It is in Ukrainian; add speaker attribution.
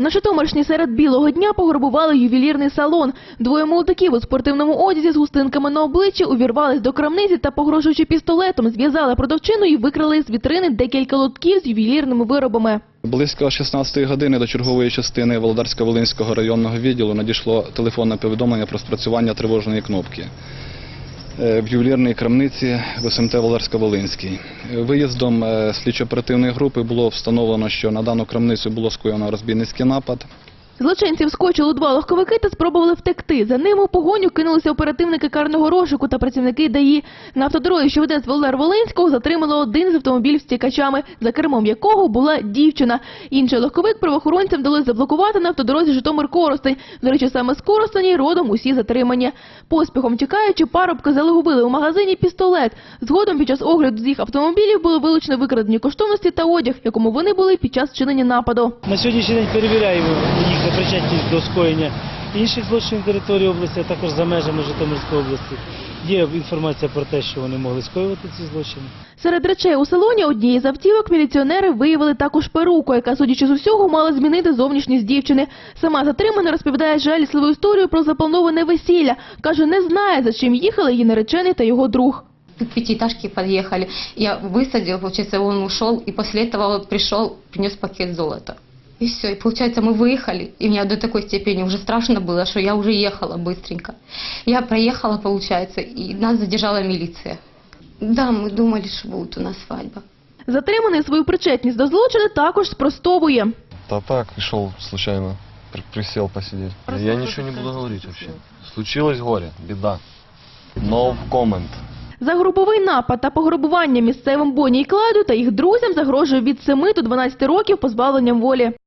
Speaker 1: На Житомирщині серед білого дня пограбували ювелірний салон. Двоє молодиків у спортивному одязі з густинками на обличчі увірвались до крамниці та, погрожуючи пістолетом, зв'язали продавчину і викрали з вітрини декілька лотків з ювелірними виробами.
Speaker 2: Близько 16 години до чергової частини Володарсько-Волинського районного відділу надійшло телефонне повідомлення про спрацювання тривожної кнопки в ювелірній крамниці в СМТ Володарсько-Волинський. Е, Виїздом е, слідчо-оперативної групи було встановлено, що на дану крамницю було скоєно розбійницький напад.
Speaker 1: Злочинці вскочили у два легковики та спробували втекти. За ними у погоню кинулися оперативники карного розшуку та працівники ДАІ. На автодорозі, що веде з Володар-Волинського, затримали один з автомобілів з тікачами, за кермом якого була дівчина. Інший легковик правоохоронцям вдалося заблокувати на автодорозі Житомир-Коростень. До речі, саме з Коростені родом усі затримані. Поспіхом тікаючи, парубки залегубили у магазині пістолет. Згодом під час огляду з їх автомобілів було вилучено викрадені коштовності та одяг, якому вони були під час вчинення нападу.
Speaker 3: На сьогоднішній день перевіряємо їх за причетність до скоєння інших злочинів території області, а також за межами Житомирської області. Є інформація про те, що вони могли скоювати ці злочини.
Speaker 1: Серед речей у салоні однієї з автівок міліціонери виявили також перуку, яка, судячи з усього, мала змінити зовнішність дівчини. Сама затримана розповідає жалісливу історію про заплановане весілля. Каже, не знає, за чим їхали її наречений та його друг.
Speaker 4: к пятиэтажке подъехали. Я высадил, получается, он ушел, и после этого вот пришел, принес пакет золота. И все, и получается, мы выехали, и мне до такой степени уже страшно было, что я уже ехала быстренько. Я проехала, получается, и нас задержала милиция. Да, мы думали, что будет у нас свадьба.
Speaker 1: Затриманий свою причетність до злочину також спростовує.
Speaker 5: Да так, пришел случайно, при- присел посидеть. Я ничего не буду говорить вообще. Случилось горе, беда. No comment.
Speaker 1: За груповий напад та пограбування місцевим Боні і Клайду та їх друзям загрожує від 7 до 12 років позбавленням волі.